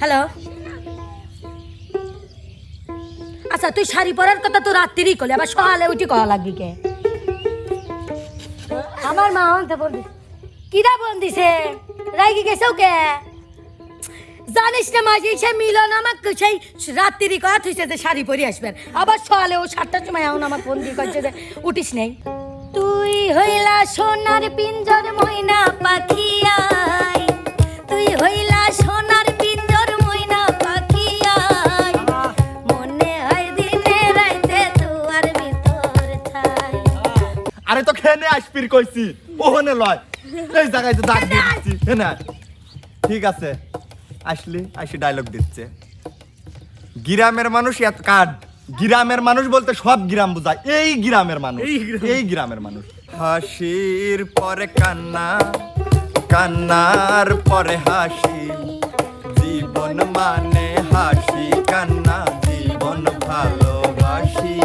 Hello. আচ্ছা তুই শাড়ি পরার কথা তো রাত্রিরই করলি আবার সকালে উঠি করা লাগবি কে? আমার মা আমাকে ফোন দিছে কিরা ফোন দিছে রাইগি গেছেও কে? জানিস না মাঝে সে মিলন আমাকে, সেই রাত্রি কথা হয়েছে যে শাড়ি পরে আসবেন। আবার সকালে ও সাতটার সময় এখন আমার ফোন কইছে যে, উঠিস নেই। তুই হইলা সোনার পিঞ্জর ময়না পাখি আসপির কইছি। ওহনে লয়। এই জায়গায় তো দাগ দিয়ে দিচ্ছি আয়। ঠিক আছে। আসলি আসি ডায়লগ দিচ্ছে। গ্রামের মানুষ এত কার্ড গ্রামের মানুষ বলতে সব গ্রাম বোঝায়। এই গ্রামের মানুষ। এই গ্রামের মানুষ। হাসির পরে কান্না কান্নার পরে হাসি। জীবন মানে হাসি কান্না জীবন ভালোবাসি।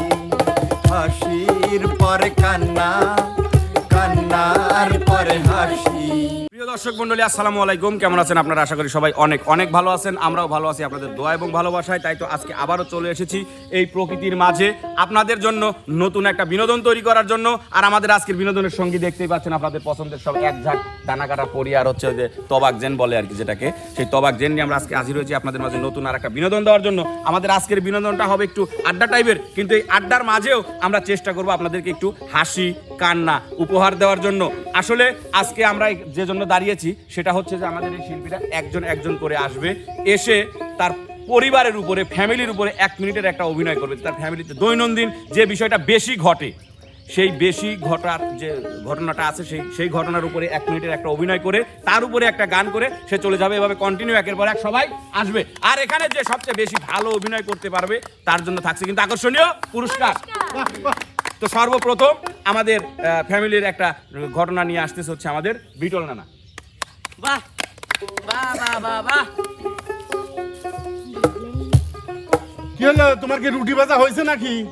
হাসির পরে কান্না কান্নার পরে হাসি প্রিয় দর্শক মন্ডলী, আসসালামু আলাইকুম। কেমন আছেন আপনারা? আশা করি সবাই অনেক অনেক ভালো আছেন। আমরাও ভালো আছি আপনাদের দোয়া এবং ভালোবাসায়। তাই তো আজকে আবারও চলে এসেছি এই প্রকৃতির মাঝে আপনাদের জন্য নতুন একটা বিনোদন তৈরি করার জন্য। আর আমাদের আজকের বিনোদনের সঙ্গী দেখতেই পাচ্ছেন আপনাদের পছন্দের সব এক ঝাঁক দানা কাটা পরি আর হচ্ছে যে তবাক জেন বলে আর কি যেটাকে। সেই তবাক জেন নিয়ে আমরা আজকে হাজির হয়েছি আপনাদের মাঝে নতুন আর একটা বিনোদন দেওয়ার জন্য। আমাদের আজকের বিনোদনটা হবে একটু আড্ডা টাইপের, কিন্তু এই আড্ডার মাঝেও আমরা চেষ্টা করব আপনাদেরকে একটু হাসি, কান্না উপহার দেওয়ার জন্য। আসলে আজকে আমরা যে জন্য দাঁড়িয়েছি, সেটা হচ্ছে যে আমাদের এই শিল্পীরা একজন একজন করে আসবে, এসে তার পরিবারের উপরে, ফ্যামিলির উপরে এক মিনিটের একটা অভিনয় করবে, তার ফ্যামিলিতে দৈনন্দিন যে বিষয়টা বেশি ঘটে, সেই বেশি ঘটার যে ঘটনাটা আছে, সেই সেই ঘটনার উপরে এক মিনিটের একটা অভিনয় করে, তার উপরে একটা গান করে, সে চলে যাবে, এভাবে কন্টিনিউ একের পর এক সবাই আসবে। আর এখানে যে সবচেয়ে বেশি ভালো অভিনয় করতে পারবে, তার জন্য থাকছে কিন্তু আকর্ষণীয় পুরস্কার। তো সর্বপ্রথম আমাদের ফ্যামিলির একটা ঘটনা নিয়ে আসতেছে হচ্ছে আমাদের বিটল নানা। বাহ। বাহ বাহ বাহ বাহ। কি হলো? তোমার কি রুটি ভাজা হয়েছে নাকি?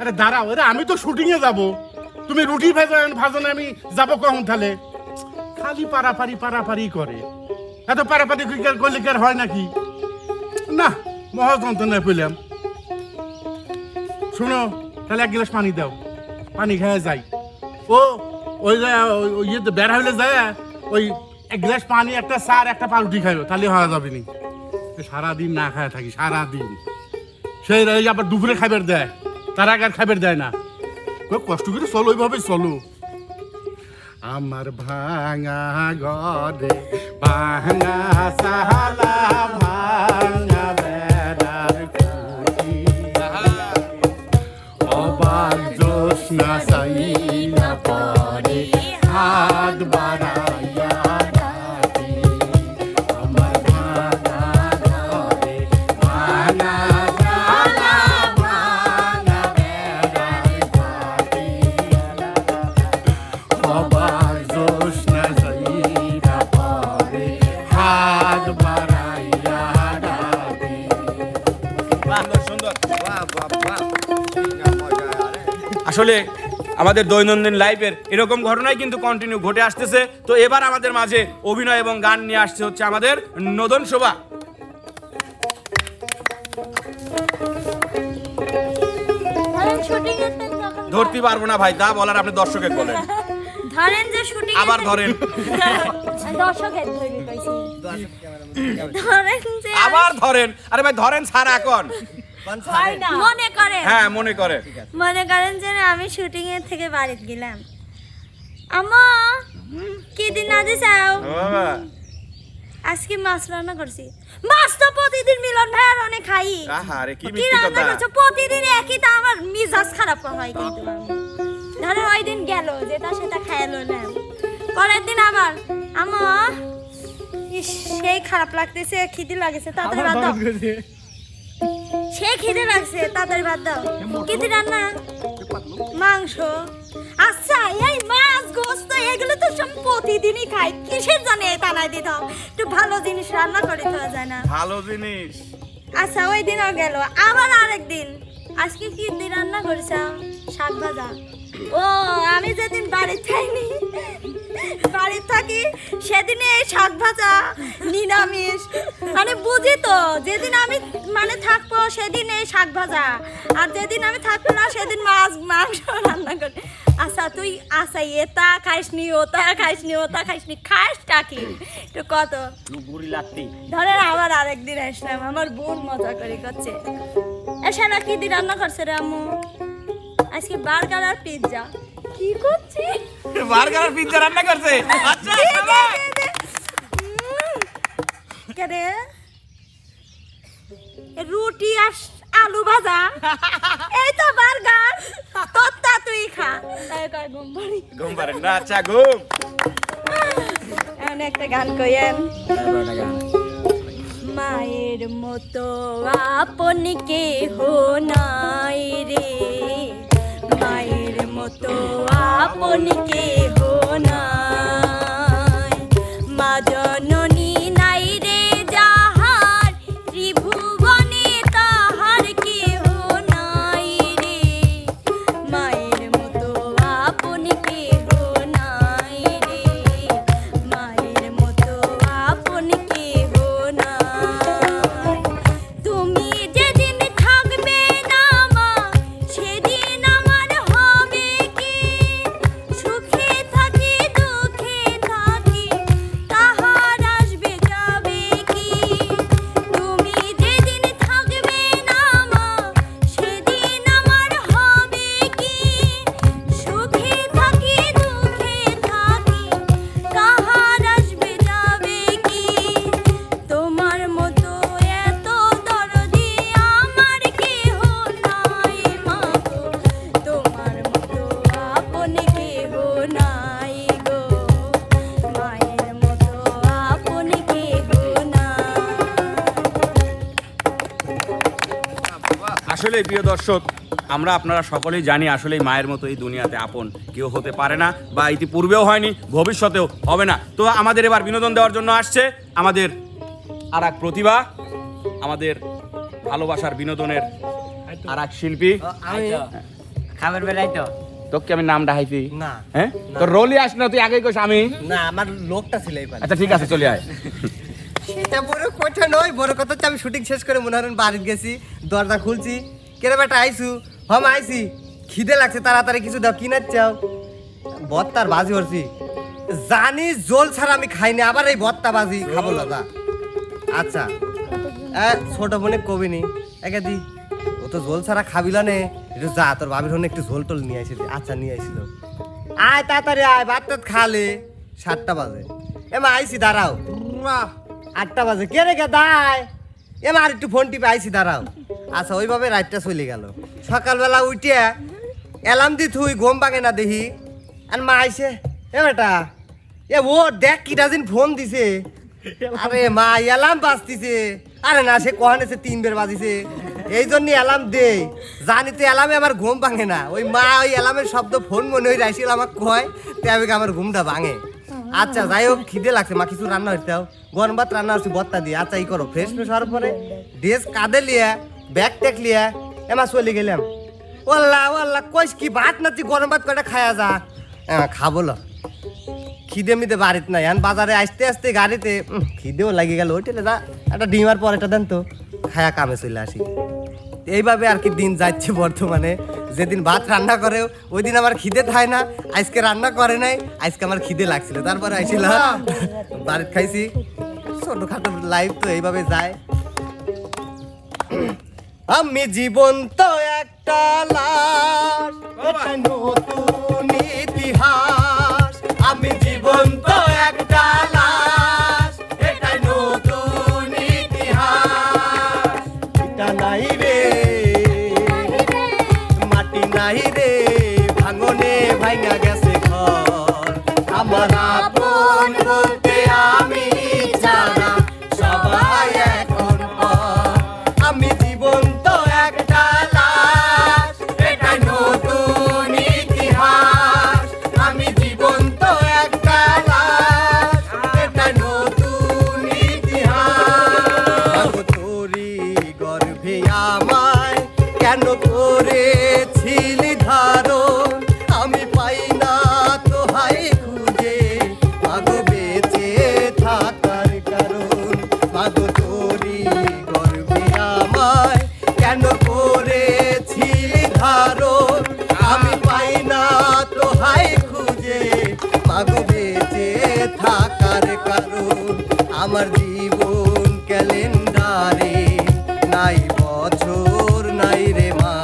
আরে দাঁড়াও, আরে আমি তো শুটিং এ যাব। তুমি রুটি ভাজা ভাজো না আমি যাব কখন তাহলে? খালি পারাপারি পারাপারি করে। এত পারাপারি করলে কি হয় নাকি? না, মহা যন্ত্রণায় পেলাম শোনো, তাহলে এক গ্লাস পানি দাও। পানি খেয়ে যাই। ও, ওই যে, ওই- ওই ইয়েতে বেড়া হইলে যায়, ওই এক গ্লাস পানি, একটা সার, একটা পাউরুটি খাইও তাহলে হওয়া যাবে নি। সারাদিন না খায় থাকি, সারাদিন। সেই এই আবার দুপুরে খাবার দেয়, তার আগে আর খাবার দেয় না। কষ্ট করে চলো ওইভাবে চলো। আমার ভাঙা ঘরে, ভাঙা সাহালা ভাঙা বেড়ার খুঁটি অবাক জোৎস্না চাই না পরে হাত বাড়াইয়া আসলে আমাদের দৈনন্দিন লাইফের এরকম ঘটনাই কিন্তু কন্টিনিউ ঘটে আসতেছে। তো এবার আমাদের মাঝে অভিনয় এবং গান নিয়ে আসছে হচ্ছে আমাদের নদন শোভা। ধরতে পারব না ভাই তা বলার আপনি দর্শকে বলেন। ধরেন যে শুটিং আবার ধরেন। দর্শকের ধরেন যে আবার ধরেন। আরে ভাই ধরেন ছাড় এখন। মনে করেন হ্যাঁ মনে করে। মনে করেন যে আমি শুটিং এর থেকে বাড়িতে গেলাম। আমা কি দিন আজ চাও? আজকে মাছ রান্না করছি। মাছ তো প্রতিদিন মিলন ভাইয়ের অনেক খাই। কি কি রান্না করছ? প্রতিদিন একই তো আমার মিজাজ খারাপ হয় কিন্তু। আমি। ধরো ওই দিন গেল যেটা সেটা খাইলো না পরের দিন আবার আমা ইস, সেই খারাপ লাগতেছে খিদে লাগেছে দাও। সে খিদে লাগছে তাড়াতাড়ি বাদ দাও। কি দিয়ে রান্না মাংস। আচ্ছা এই মাছ গোস্ত এগুলো তো সব প্রতিদিনই খাই। কিসের জানে তা নাই দিতাম একটু ভালো জিনিস রান্না করে দেওয়া যায় না। ভালো জিনিস। আচ্ছা ওই দিনও গেল। আবার আরেক দিন। আজকে কি রান্না করেছ? শাক ভাজা। ও আমি যেদিন বাড়ি থাইনি বাড়ি থাকি সেদিনে এই শাক ভাজা নিরামিষ। মানে বুঝি তো যেদিন আমি মানে থাকব সেদিন এই শাক ভাজা। আর যেদিন আমি থাকব না সেদিন মাছ মাংস রান্না করি। আচ্ছা তুই আচ্ছা এটা খাইসনি ওটা খাইসনি ওটা খাইসনি খাস টাকি একটু কত বুড়ি লাগতি ধরেন আবার আরেকদিন আসলাম আমার বোন মজা করে করছে। এসে না কি দিয়ে রান্না করছে রে আম্মু? আজকে বার্গার আর পিৎজা কি করছি? বার্গার আর পিৎজা রান্না করছে। আচ্ছা কেরে রুটি আর আলু ভাজা। এই তো বার্গার। তোরটা তুই খা। তাই কয় ঘুম পাড়ি। ঘুম পারেন না আচ্ছা ঘুম। এখন একটা গান কইেন মায়ের মতো আপন কেহ নাই রে। মায়ের মতো আপন কেহ আসলে প্রিয় দর্শক। আমরা আপনারা সকলেই জানি আসলে মায়ের মতো এই দুনিয়াতে আপন কেউ হতে পারে না বা ইতিপূর্বেও হয়নি ভবিষ্যতেও হবে না। তো আমাদের এবার বিনোদন দেওয়ার জন্য আসছে আমাদের আর এক প্রতিভা আমাদের ভালোবাসার বিনোদনের আর এক শিল্পী খাবার বেলায় তো। তোকে আমি নাম ডাহাইছি না। হ্যাঁ? তোর রোলই আস না তুই আগে কোস আমি। না আমার লোকটা ছিল আচ্ছা ঠিক আছে চলে আয়। সেটা বড় কথা নয় বড় কথা হচ্ছে আমি শুটিং শেষ করে মনে হরেন বাড়ি গেছি দরজা খুলছি কেরে বেটা আইসু? হম আইসি। খিদে লাগছে তাড়াতাড়ি কিছু দাও কিনার চাও বত্তার বাজি করছি জানি জল ছাড়া আমি খাইনি আবার এই বত্তা বাজি খাব দাদা। আচ্ছা। এ, ছোট বোনে কবিনি একে দি। ও তো ঝোল ছাড়া খাবিল নে। একটু যা তোর ভাবির হনে একটু ঝোল টোল নিয়ে আসিলি আচ্ছা নিয়ে আসিল আয় তাড়াতাড়ি আয় ভাত খালে সাতটা বাজে। এমা আইসি দাঁড়াও। আটটা বাজে। কে রে দায় এমা আর একটু ফোন টিপে আইসি দাঁড়াও। আচ্ছা ওইভাবে রাতটা চলে গেল। সকালবেলা উঠে এলাম দি থুই, ঘুম পাকে না দেখি। আর মা আইসে এ বেটা, এ ও দেখ কি ডাজিন ফোন দিছে। আরে মা, এলাম বাজতিছে। আরে না, সে কহানে সে তিন বের বাজিছে। এই জন্য অ্যালার্ম দেই। জানি তো অ্যালার্মে আমার ঘুম ভাঙে না। ওই মা ওই অ্যালার্মের শব্দ ফোন মনে হয়ে রাইছিল আমাকে কয় তেমন আমার ঘুমটা ভাঙে। আচ্ছা যাই হোক, খিদে লাগছে। মা, কিছু রান্না হইতে গরম ভাত রান্না হচ্ছে বত্তা দিয়ে। আচ্ছা ই করো, ফ্রেশ ফ্রেশ হওয়ার পরে, ড্রেস কাঁধে লিয়া ব্যাগ ট্যাগ লিয়া এমা চলে গেলাম। ওল্লা ওল্লা কইস কি ভাত না তুই গরম ভাত কটা খায়া যা? হ্যাঁ খাব ল। খিদে মিদে বাড়িতে নাই এখন বাজারে আসতে আসতে গাড়িতে খিদেও লাগে গেল। ওইটালে যা একটা ডিমার পর এটা দেন তো খায়া কামে চলে আসি। এইভাবে আর কি দিন যাচ্ছে বর্তমানে। যেদিন ভাত রান্না করে ওই দিন আমার খিদে থায় না আজকে রান্না করে নাই আজকে আমার খিদে লাগছিল। তারপরে আইছিল বাড়িতে খাইছি। ছোটখাটো লাইফ তো এইভাবে যায়। আমি জীবন তো একটা লাশ নতুন ইতিহাস। আমি জীবন তো একটা লাশ এটা নতুন ইতিহাস। এটা নাই রে মাটি নাই রে ভাঙনে ভাঙা গেছে ঘর। আমার আমার জীবন ক্যালেন্ডারে নাই বছর নাই রে মা।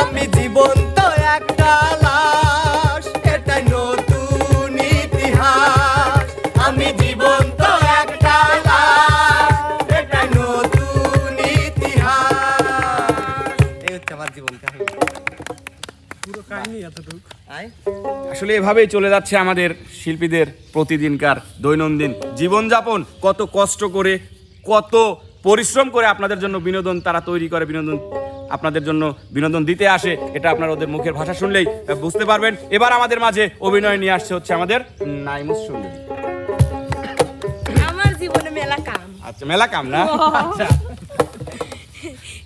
আমি জীবন তো একটা লাশ এটাই নতুন ইতিহাস। আমি জীবন তো একটা লাশ এটাই নতুন ইতিহাস। এই হচ্ছে আমার জীবন কাহিনী। পুরো কাহিনী এতটুকু। আসলে এভাবেই চলে যাচ্ছে আমাদের শিল্পীদের প্রতিদিনকার দৈনন্দিন জীবনযাপন কত কষ্ট করে কত পরিশ্রম করে আপনাদের জন্য বিনোদন তারা তৈরি করে বিনোদন আপনাদের জন্য বিনোদন দিতে আসে এটা আপনার ওদের মুখের ভাষা শুনলেই বুঝতে পারবেন। এবার আমাদের মাঝে অভিনয় নিয়ে আসছে হচ্ছে আমাদের নাইমুস সুন্দরী। আমার জীবনে মেলা কাম। আচ্ছা মেলা কাম না? আচ্ছা।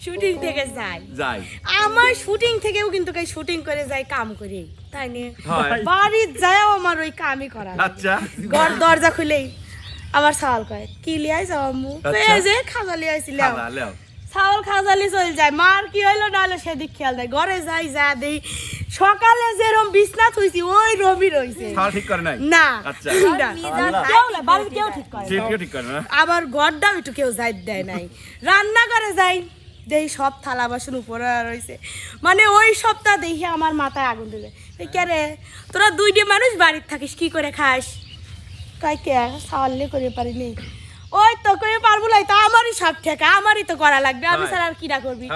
শুটিং থেকে যাই যাই আমার শুটিং থেকেও কিন্তু কই শুটিং করে যাই কাম করে। তাই নিয়ে হয়। বাড়ির যাও আমার ওই কামই করা আচ্ছা। ঘর দরজা খুলেই আমার সওয়াল কয় কি লিয়াই যাও আম্মু? আচ্ছা। এই যে খাজা লিয়াইছিলাম খালা, চাউল খাজালি চলে যায়। মার কি হইল নাহলে সেদিক খেয়াল দেয় ঘরে যাই যা দেই। সকালে যেরম বিছনা থুইছি ওই রবি রইছে। ঠিক করে নাই? না। আচ্ছা। কেউ বাড়ির কেউ ঠিক করে না। করে আবার গড়টাও একটু কেউ যাই দেয় নাই। রান্না করে যাই। দেই সব থালা বাসন উপরে রয়েছে। মানে ওই সপ্তাহ দেখি আমার মাথায় আগুন দিলে কে তোরা দুইটি মানুষ বাড়ির থাকিস কি করে খাস? কয় কে? সাওয়ালে করে পারিনি। ওই তো করে পারব না তো আমারই সব ঠেকা আমারই তো করা লাগবে। আমি। স্যার আর কিরা করবি।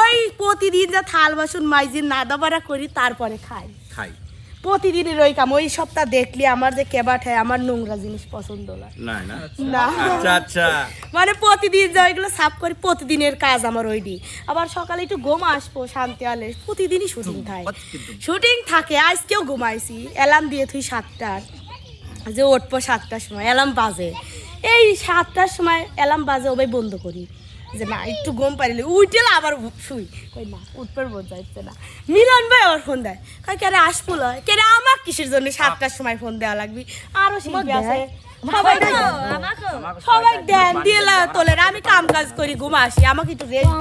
ওই প্রতিদিন যা থাল বাসন মাইজি নাদাবাড়া করি তারপরে খাই। খাই। প্রতিদিনের ওই কাম ওই সপ্তাহ দেখলি আমার যে কেবাট হয় আমার নোংরা জিনিস পছন্দ না। না? আচ্ছা আচ্ছা। মানে প্রতিদিন যা ওইগুলো সাফ করি প্রতিদিনের কাজ আমার ওইটি আবার সকালে একটু ঘুম আসব শান্তি হলে প্রতিদিনই শুটিং থাকে। শুটিং থাকে আজকেও ঘুমাইছি অ্যালার্ম দিয়ে তুই সাতটার যে উঠবো সাতটার সময় অ্যালার্ম বাজে। এই সাতটার সময় অ্যালার্ম বাজে ওই বন্ধ করি। যে না একটু ঘুম পারিলে উঠে আবার শুই। কই না উঠবার বোঝা যাচ্ছে না। মিলন ভাই ওর ফোন দেয়। কয় কেরে আসব লয় কেরে আমার কিসের জন্য সাতটার সময় ফোন দেওয়া লাগবে? আরও শিল্পী আছে। সবাই দেন দিয়ে। তোলেন আমি কাম কাজ করি ঘুম আসি। আমাকে একটু রেস্ট।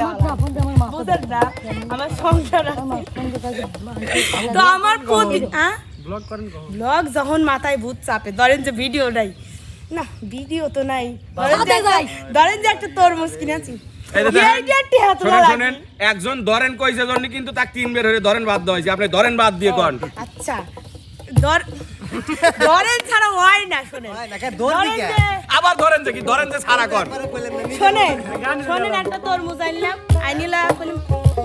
বুঝেন না আমার সংসার। তো আমার প্রতি হ্যাঁ? ব্লগ যখন মাথায় ভূত চাপে ধরেন যে ভিডিও নাই। না ভিডিও তো নাই। ধরেন যে একটা- তরমুজ একজন ধরেন কইছে জন্য কিন্তু তাক তিন বের হয়ে ধরেন বাদ হয়েছে। আপনি ধরেন বাদ দিয়ে কন। আচ্ছা। ধর ধরেন ছাড়া হয় না শোনেন। আবার ধরেন যে কি ধরেন যে সারা কন শোনেন শোনেন একটা তরমুজ আনলাম আনিলা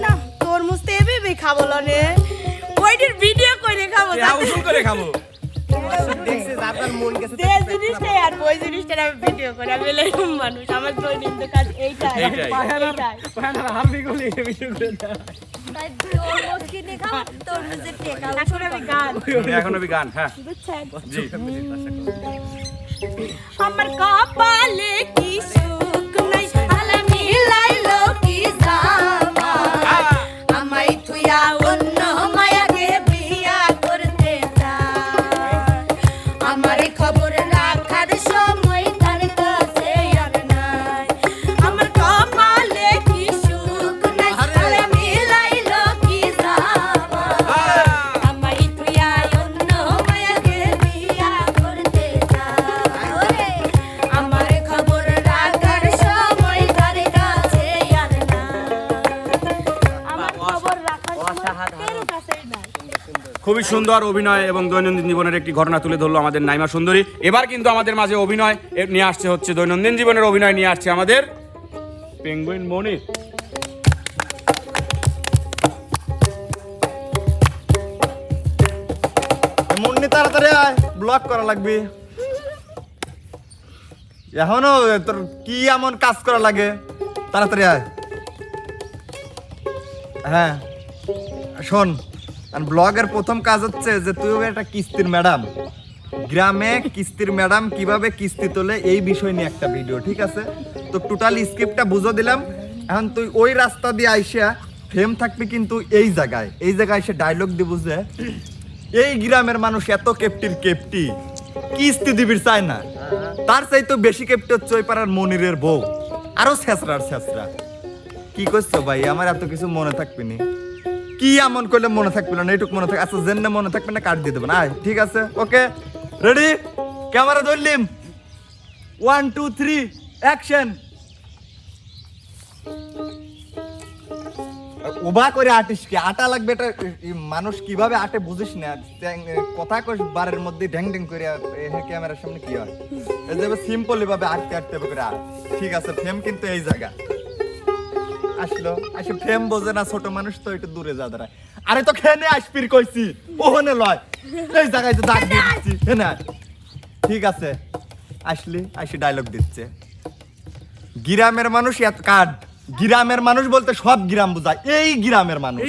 না তরমুজ তো এভাবে খাব লনে ওইটির ভিডিও করে খাব করে খাব। দেখছিস আপনার মন গেছে যে জিনিসটাই আর ওই জিনিসটা আমি ভিডিও করে আমি এরকম মানুষ আমার দৈনন্দিন কাজ এইটাই এইটাই। এইটাই। তাই তরমুজ কিনে খাও তরমুজের টেকা এখন আমি গান এখন আমি গান হ্যাঁ আমার কপালে খুবই সুন্দর অভিনয় এবং দৈনন্দিন জীবনের একটি ঘটনা তুলে ধরলো আমাদের নাইমা সুন্দরী। এবার কিন্তু আমাদের মাঝে অভিনয় নিয়ে আসছে হচ্ছে দৈনন্দিন জীবনের অভিনয় নিয়ে আসছে আমাদের পেঙ্গুইন মনি মুন্নি, তাড়াতাড়ি আয় ব্লক করা লাগবে। এখনও তোর কি এমন কাজ করা লাগে? তাড়াতাড়ি আয়। হ্যাঁ শোন আর ব্লগের প্রথম কাজ হচ্ছে যে তুই একটা কিস্তির ম্যাডাম। গ্রামে কিস্তির ম্যাডাম কীভাবে কিস্তি তোলে এই বিষয় নিয়ে একটা ভিডিও ঠিক আছে? তো টোটাল স্ক্রিপ্টটা বুঝো দিলাম। এখন তুই ওই রাস্তা দিয়ে আইসা ফ্রেম থাকবি কিন্তু এই জায়গায়। এই জায়গায় এসে ডায়লগ দিব যে, এই গ্রামের মানুষ এত কেপটির কেপটি কিস্তি দিবির চায় না। তার চাই তো বেশি কেপটি হচ্ছে ওই পাড়ার মনিরের বউ। আরও ছেঁচড়ার ছেঁচড়া কি করছ ভাই? আমার এত কিছু মনে থাকবে কি এমন করলে মনে থাকবে না? এইটুক মনে থাকবে আচ্ছা জেনে মনে থাকবে না কাট দিয়ে দেবো না। আয়, ঠিক আছে? ওকে রেডি ক্যামেরা ধরলিম। ওয়ান টু থ্রি অ্যাকশন উবা করে আটা লাগবে এটা? মানুষ কীভাবে আটে বুঝিস না? কথা কস বারের মধ্যে ঢ্যাং ঢ্যাং করে হ্যাঁ ক্যামেরার সামনে কি হয়? এই সিম্পল ভাবে আটতে আটতে করে ঠিক আছে ফ্রেম কিন্তু এই জায়গা। আসলো। আসে ফ্রেম বোঝে না ছোট মানুষ তো একটু দূরে যা দাঁড়ায়। আরে তো খেনে আসপির কইছি ওহনে লয়। এই জায়গায় তো দাগ দিয়ে দিচ্ছি ঠিক আছে আসলি আসি ডায়লগ দিচ্ছে। গ্রামের মানুষ এত কার্ড গ্রামের মানুষ বলতে সব গ্রাম বোঝায়। এই গ্রামের মানুষ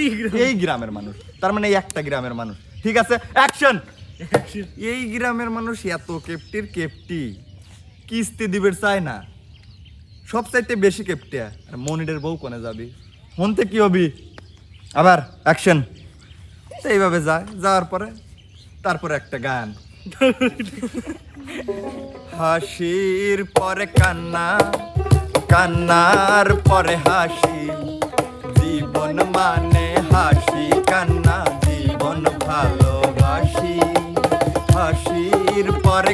এই গ্রামের মানুষ। তার মানে একটা গ্রামের মানুষ। ঠিক আছে অ্যাকশন এই গ্রামের মানুষ এত কেপটির কেপটি। কিস্তি দিবের চায় না। সব চাইতে বেশি কেপটে। আর বউ কোনে যাবি? মনতে কি হবি? আবার অ্যাকশন এইভাবে যায়। যাওয়ার পরে, তারপরে একটা গান। হাসির পরে কান্না, কান্নার পরে হাসি। জীবন মানে হাসি, কান্না, জীবন ভালোবাসি। হাসির পরে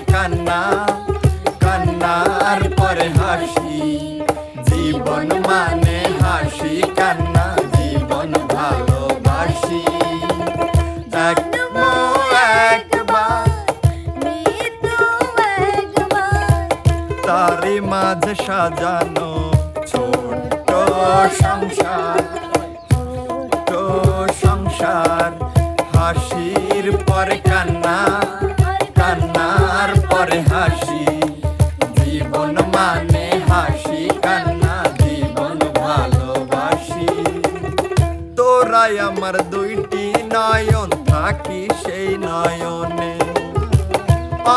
সাজানো ছোট্ট সংসার ছোট্ট সংসার। হাসির পরে কান্না, কান্নার পরে হাসি। জীবন মানে হাসি, কান্না, জীবন ভালোবাসি। তোরাই আমার দুইটি নয়ন, থাকি সেই নয়নে।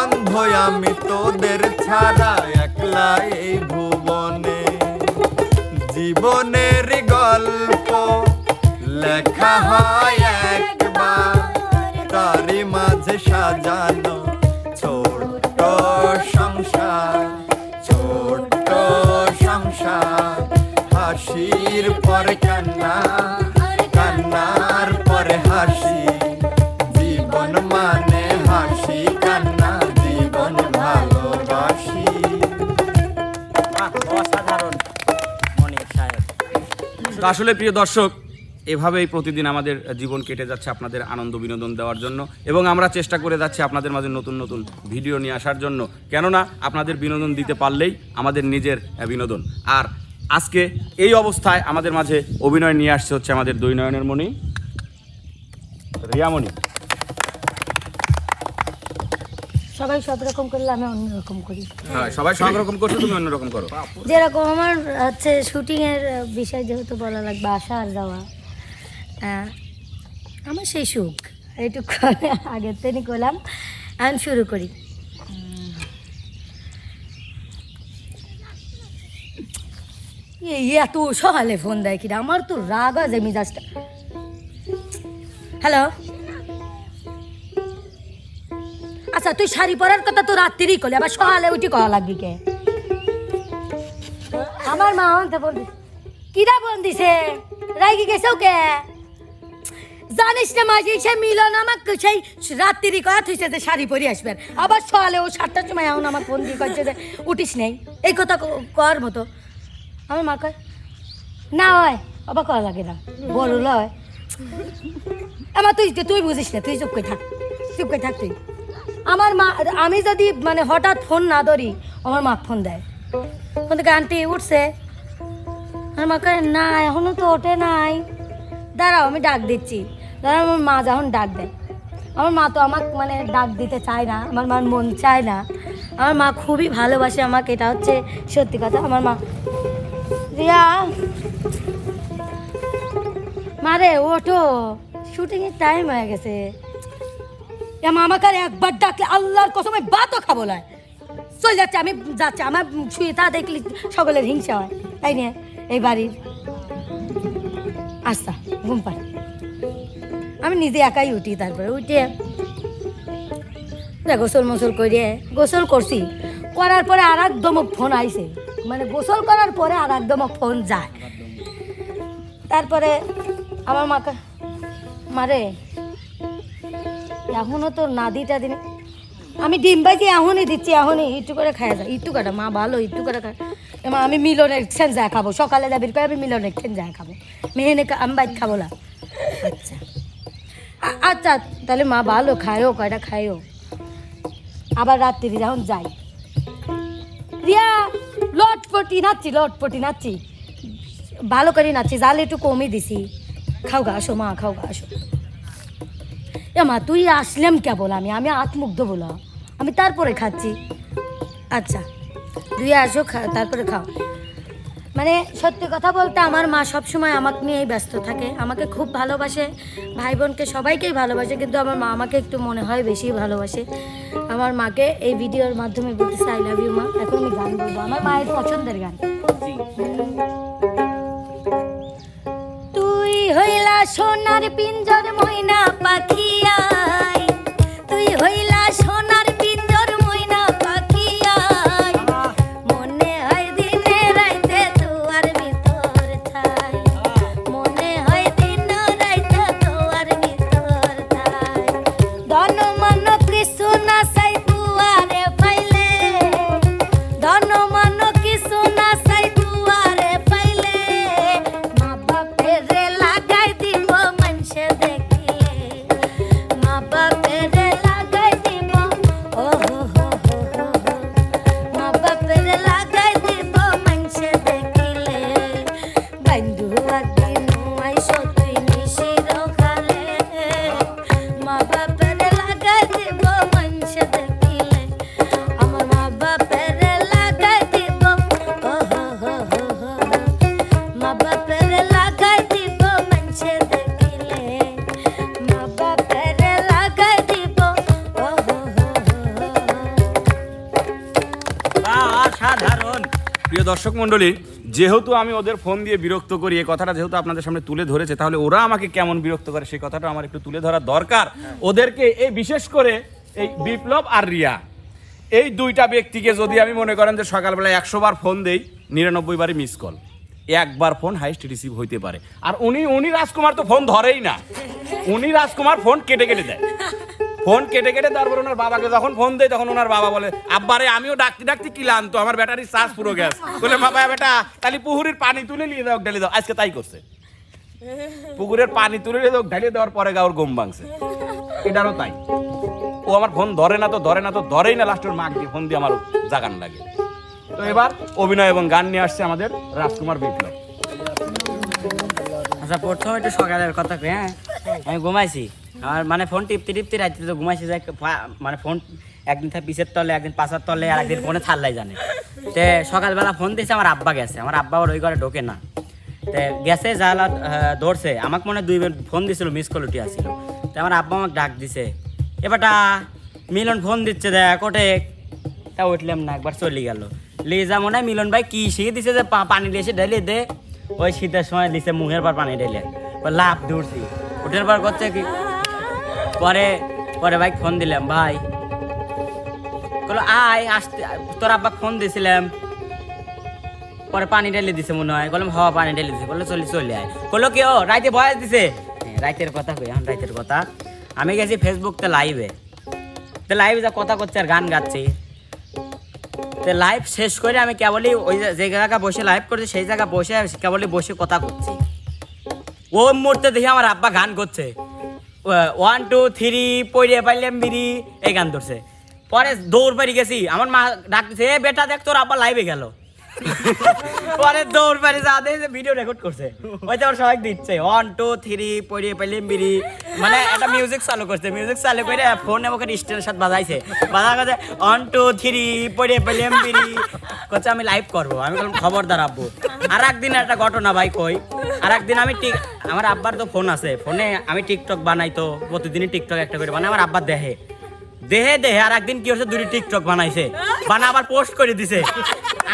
অন্ধ আমি তোদের ছাড়া একলা এই ভুবনে জীবনের গল্প লেখা হয় তো আসলে প্রিয় দর্শক, এভাবেই প্রতিদিন আমাদের জীবন কেটে যাচ্ছে আপনাদের আনন্দ বিনোদন দেওয়ার জন্য এবং আমরা চেষ্টা করে যাচ্ছি আপনাদের মাঝে নতুন নতুন ভিডিও নিয়ে আসার জন্য। কেননা আপনাদের বিনোদন দিতে পারলেই আমাদের নিজের বিনোদন। আর আজকে এই অবস্থায় আমাদের মাঝে অভিনয় নিয়ে আসছে হচ্ছে আমাদের দুই নয়নের মণি, রিয়ামণি। সবাই সব রকম করলে আমি অন্যরকম করি। হ্যাঁ সবাই সব রকম করছ তুমি অন্যরকম করো। যেরকম আমার হচ্ছে শুটিংয়ের বিষয় যেহেতু বলা লাগবে আসা আর যাওয়া আমার সেই সুখ। এইটুকু আগের থেকে করলাম। এখন শুরু করি। এত সকালে ফোন দেয় কিনা? আমার তো রাগ আছে মিজাজটা। হ্যালো আচ্ছা তুই শাড়ি পরার কথা তো রাত্রিরই করলি আবার সকালে উঠে করা লাগবি কে? আমার মা আমাকে বলবি, কিরা বোন দিছে রাইগি গেছেও কে? জানিস না মাঝে সে মিলন আমাকে, সেই রাত্রি কথা হয়েছে যে শাড়ি পরে আসবেন। আবার সকালে ও সাতটার সময় এখন আমার ফোন দিয়ে করছে যে উঠিস নেই। এই কথা কর মতো। আমার মা কয়, না হয়, আবার করা লাগে না। বড় লয় আমার তুই তুই বুঝিস না, তুই চুপ করে থাক, চুপ করে থাক তুই। আমার মা, আমি যদি মানে হঠাৎ ফোন না ধরি, আমার মা ফোন দেয়। ফোন থেকে আন্টি উঠছে। আমার মা কয়, না, এখনও তো ওঠে নাই। দাঁড়াও, আমি ডাক দিচ্ছি। দাঁড়াও, আমার মা যখন ডাক দেয়। আমার মা তো আমার মানে ডাক দিতে চায় না, আমার মার মন চায় না। আমার মা খুবই ভালোবাসে আমাকে, এটা হচ্ছে সত্যি কথা। আমার মা, রিয়া মারে ওঠো। শুটিংয়ের টাইম হয়ে গেছে। এমা আমাকে আর একবার ডাকলে আল্লাহর কসম ভাতও খাব না। চলে যাচ্ছে, আমি যাচ্ছি, আমার শুয়ে তা দেখলি সকলের হিংসা হয়। তাই নিয়ে এই বাড়ির। আচ্ছা ঘুম পাড়ি আমি নিজে একাই উঠি তারপরে, উঠে গোসল মোসল করে গোসল করছি। করার পরে আর এক দমক ফোন আইছে। মানে গোসল করার পরে আর এক দমক ফোন যায়। তারপরে আমার মাকে, মারে এখনও তো নাদি টাদি নেই। আমি ডিম ভাজি এখনই দিচ্ছি, এখনই একটু করে খাই যা একটু কাটা, মা ভালো একটু করে খায়। এমা, আমি মিলনের সেনজা খাব। সকালে যাবি করে আমি মিলনের সেনজা খাব। মেহেনে আমি বাইক খাব না। আচ্ছা। আচ্ছা তাহলে মা ভালো খায়ও কয়টা খায়ও আবার রাত্রি যখন যাই। রিয়া, লটপটি নাচছি লটপটি নাচছি। ভালো করে নাচছি, জাল একটু কমই দিছি। খাও গা, আসো মা, খাও গা, আসো। মা, তুই আসলাম কেবল আমি আমি আত্মুগ্ধ বলা। আমি তারপরে খাচ্ছি। আচ্ছা তুই আসো তারপরে খাও। মানে সত্যি কথা বলতে আমার মা সবসময় আমাকে নিয়েই ব্যস্ত থাকে। আমাকে খুব ভালোবাসে ভাই বোনকে সবাইকেই ভালোবাসে, কিন্তু আমার মা আমাকে একটু মনে হয় বেশি ভালোবাসে। আমার মাকে এই ভিডিওর মাধ্যমে বলতেছে আই লাভ ইউ মা। এখন আমি গান বলব। আমার মায়ের পছন্দের গান। তুই হইলা সোনার পিঞ্জর ময়না পাখিয়াই মণ্ডলী যেহেতু আমি ওদের ফোন দিয়ে বিরক্ত করি এই কথাটা যেহেতু আপনাদের সামনে তুলে ধরেছে তাহলে ওরা আমাকে কেমন বিরক্ত করে সেই কথাটা আমার একটু তুলে ধরা দরকার। ওদেরকে এই বিশেষ করে এই বিপ্লব আর রিয়া এই দুইটা ব্যক্তিকে যদি আমি মনে করেন যে সকালবেলা একশো বার ফোন দেই নিরানব্বই বারে মিস কল একবার ফোন হাইস্ট রিসিভ হইতে পারে। আর উনি উনি রাজকুমার তো ফোন ধরেই না। উনি রাজকুমার ফোন কেটে কেটে দেয়। ফোন কেটে কেটে তারপর ওনার বাবাকে যখন ফোন দেয়, তখন ওনার বাবা বলে, আব্বারে, আমিও ডাকতে ডাকতে কিলাম তো, আমার ব্যাটারি চার্জ পুরো গ্যাস বলে, বাবা, বেটা, তাহলে পুকুরের পানি তুলে নিয়ে দাও ঢেলে দাও। আজকে তাই করছে। পুকুরের পানি তুলে নিয়ে দাও ঢেলে দেওয়ার পরে গাওর গম ভাঙছে। এটারও তাই। ও আমার ফোন ধরে না তো, ধরে না তো, ধরেই না লাস্টের মাক দিয়ে ফোন দিয়ে আমার জাগান লাগে। তো এবার অভিনয় এবং গান নিয়ে আসছে আমাদের রাজকুমার বিপ্লব। আচ্ছা প্রথমে একটু সকালের কথা হ্যাঁ? আমি ঘুমাইছি। আর মানে ফোন টিপতে টিপতে রাত্রে তো ঘুমাইছি পা- মানে ফোন একদিন থাকে পিছের তলে, একদিন পাশার তলে, আর একদিন ফোনে থাল্লাই জানে। তে সকালবেলা ফোন দিয়েছে আমার আব্বা গেছে। আমার আব্বা আবার ওই ঘরে ঢোকে না। তে গেছে জালা দৌড়ছে আমাকে মনে দুই ফোন দিছিল মিস কল উঠে আসছিল তো আমার আব্বা আমাকে ডাক দিছে এবারটা মিলন ফোন দিচ্ছে দেখ ওটে তা উঠলাম না, একবার চলে গেল। লিজা মনে হয়, মিলন ভাই, কি শিখে দিছে যে পানি দিয়ে এসে ঢেলে দে? ওই শীতের সময় দিছে মুখের পর পানি ঢেলে। লাভ দৌড়ছি উঠের পর করছে কি পরে পরে ভাই ফোন দিলাম ভাই। বলো আয় আসতে তোর আব্বা ফোন দিয়েছিলাম পরে পানি ঢেলে দিছে মনে হয়। বললাম হ পানি ঢেলে দিছে। বলল চলি চলে আয়। বলল কি ও রাইতে বয়স দিছে? হ্যাঁ, রাইতের কথা কই এখন রাইতের কথা। আমি গেছি ফেসবুকতে লাইভে তো লাইভে যা কথা করছে আর গান গাচ্ছি। তো লাইভ শেষ করে আমি কেবলই ওই যে- যে জায়গা বসে লাইভ করছি সেই জায়গা বসে কেবলই বসে কথা করছি। ও মুহূর্তে দেখি আমার আব্বা গান করছে। ওয়ান টু থ্রি পড়ে পাইলাম বিড়ি, এই গান ধরছে। পরে দৌড় পারি গেছি, আমার মা ডাকতেছে, এ বেটা দেখ, তোর আব্বা লাইভে গেল। পরে দৌড় পারি, যা ভিডিও রেকর্ড করছে। ওই তো সবাই দিচ্ছে ওয়ান টু থ্রি পড়ে পাইলাম বিড়ি। মানে একটা মিউজিক চালু করছে মিউজিক চালু করে ফোনে আমাকে স্টেনের সাথে বাজাইছে। বাজা কাছে ওয়ান টু থ্রি পড়ে পাইলাম বিড়ি। করছে আমি লাইভ করব, আমি খবরদার আব্বু। আর একদিন একটা ঘটনা ভাই কই। আর একদিন আমি টিক আমার আব্বার তো ফোন আছে। ফোনে আমি টিকটক বানাই তো, প্রতিদিনই টিকটক একটা করে বানাই, আমার আব্বার দেহে দেহে দেহে আর একদিন কি হচ্ছে দুটি টিকটক বানাইছে। বানা আবার পোস্ট করে দিছে।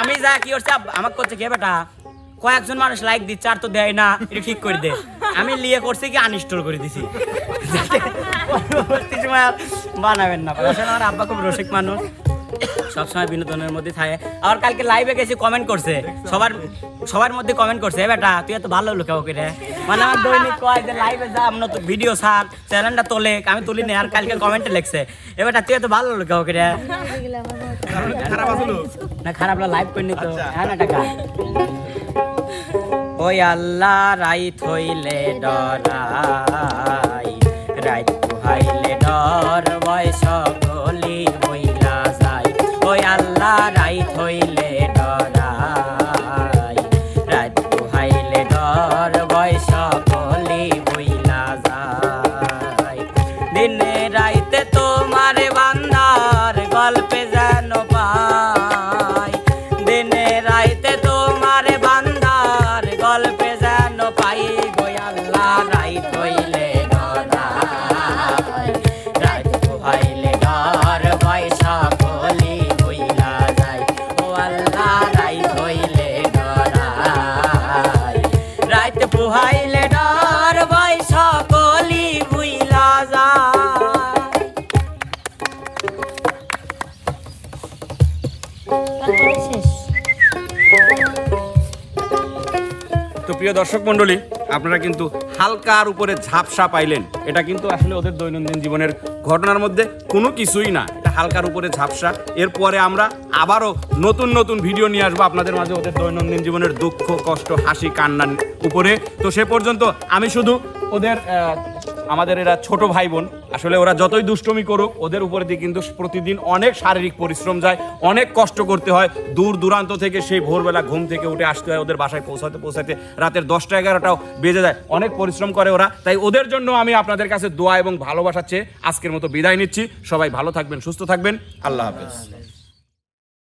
আমি যা কি হচ্ছে আমাকে করছে কে বেটা, কয়েকজন মানুষ লাইক দিচ্ছে, আর তো দেয় না, এটা ঠিক করে দে। আমি লিয়ে করছি কি আনইনস্টল করে দিছি। বানাবেন না। আমার আব্বা খুব রসিক মানুষ। সবসময় বিনোদনের মধ্যে থাকে। আর কালকে লাইভে গেছি কমেন্ট করছে। সবার সবার মধ্যে কমেন্ট করছে "এ বেটা তুই এত ভালো লোক ওকে রে। মানে আমার দৈনিক কয় যে লাইভে যা আমরা তো ভিডিও ছাড় চ্যানেলটা তোলে আমি তুলি নি আর কালকে কমেন্টে লিখছে এ বেটা তুই এত ভালো লোক ওকে রে। না খারাপ লাইভ করিনি তো। হ্যাঁ না টাকা? ওই আল্লাহ রাইত হইলে ডরাই রাইত হাইলে ডর বয়স প্রিয় দর্শক মণ্ডলী, আপনারা কিন্তু হালকার উপরে ঝাপসা পাইলেন। এটা কিন্তু আসলে ওদের দৈনন্দিন জীবনের ঘটনার মধ্যে কোনো কিছুই না। এটা হালকার উপরে ঝাপসা। এরপরে আমরা আবারও নতুন নতুন ভিডিও নিয়ে আসব আপনাদের মাঝে ওদের দৈনন্দিন জীবনের দুঃখ, কষ্ট, হাসি, কান্নার উপরে। তো সে পর্যন্ত আমি শুধু ওদের আমাদের এরা ছোট ভাই বোন আসলে ওরা যতই দুষ্টমি করুক, ওদের উপরে দিয়ে কিন্তু প্রতিদিন অনেক শারীরিক পরিশ্রম যায়, অনেক কষ্ট করতে হয়। দূর দূরান্ত থেকে সেই ভোরবেলা ঘুম থেকে উঠে আসতে হয়, ওদের বাসায় পৌঁছাতে পৌঁছাতে রাতের দশটা এগারোটাও বেজে যায়। অনেক পরিশ্রম করে ওরা। তাই ওদের জন্য আমি আপনাদের কাছে দোয়া এবং ভালোবাসা চেয়ে আজকের মতো বিদায় নিচ্ছি। সবাই ভালো থাকবেন, সুস্থ থাকবেন। আল্লাহ হাফেজ।